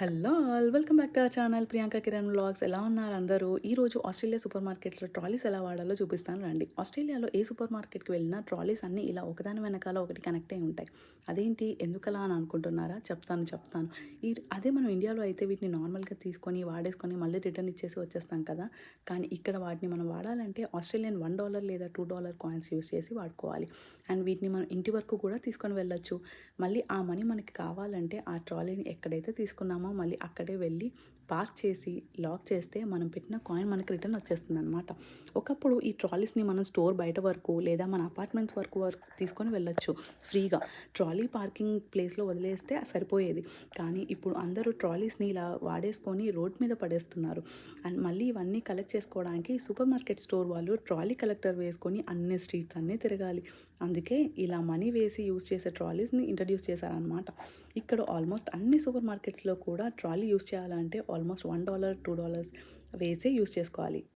Hello all welcome back to channel. Priyanka Kiran vlogs ఎలా ఉన్నారు అందరూ? ఈ రోజు ఆస్ట్రేలియా సూపర్ మార్కెట్స్లో ట్రాలీస్ ఎలా వాడాలో చూపిస్తాను రండి. ఆస్ట్రేలియాలో ఏ సూపర్ మార్కెట్కి వెళ్ళినా ట్రాలీస్ అన్నీ ఇలా ఒకదాని వెనకాల ఒకటి కనెక్ట్ అయి ఉంటాయి. అదేంటి? ఎందుకలా అని అనుకుంటున్నారా? చెప్తాను చెప్తాను. ఈ అదే మనం ఇండియాలో అయితే వీటిని నార్మల్గా తీసుకొని వాడేసుకొని మళ్ళీ రిటర్న్ ఇచ్చేసి వచ్చేస్తాం కదా. కానీ ఇక్కడ వాటిని మనం వాడాలంటే ఆస్ట్రేలియన్ వన్ డాలర్ లేదా టూ డాలర్ కాయిన్స్ యూస్ చేసి వాడుకోవాలి. అండ్ వీటిని మనం ఇంటి వరకు కూడా తీసుకొని వెళ్ళొచ్చు. మళ్ళీ ఆ మనీ మనకి కావాలంటే ఆ ట్రాలీని ఎక్కడైతే తీసుకున్నామో మళ్ళీ అక్కడే వెళ్ళి పార్క్ చేసి లాక్ చేస్తే మనం పెట్టిన కాయిన్ మనకి రిటర్న్ వచ్చేస్తుంది అనమాట ఒకప్పుడు ఈ ట్రాలీస్ని మనం స్టోర్ బయట వరకు లేదా మన అపార్ట్మెంట్స్ వరకు వరకు తీసుకొని వెళ్ళొచ్చు ఫ్రీగా. ట్రాలీ పార్కింగ్ ప్లేస్లో వదిలేస్తే సరిపోయేది. కానీ ఇప్పుడు అందరూ ట్రాలీస్ని ఇలా వాడేసుకొని రోడ్ మీద పడేస్తున్నారు. అండ్ మళ్ళీ ఇవన్నీ కలెక్ట్ చేసుకోవడానికి సూపర్ మార్కెట్ స్టోర్ వాళ్ళు ట్రాలీ కలెక్టర్ వేసుకొని అన్ని స్ట్రీట్స్ అన్నీ తిరగాలి. అందుకే ఇలా మనీ వేసి యూస్ చేసే ట్రాలీస్ని ఇంట్రడ్యూస్ చేశారనమాట ఇక్కడ ఆల్మోస్ట్ అన్ని సూపర్ మార్కెట్స్లో కూడా కూడా ట్రాలీ యూస్ చేయాలంటే almost one dollar two dollars వేసే యూస్ చేసుకోవాలి.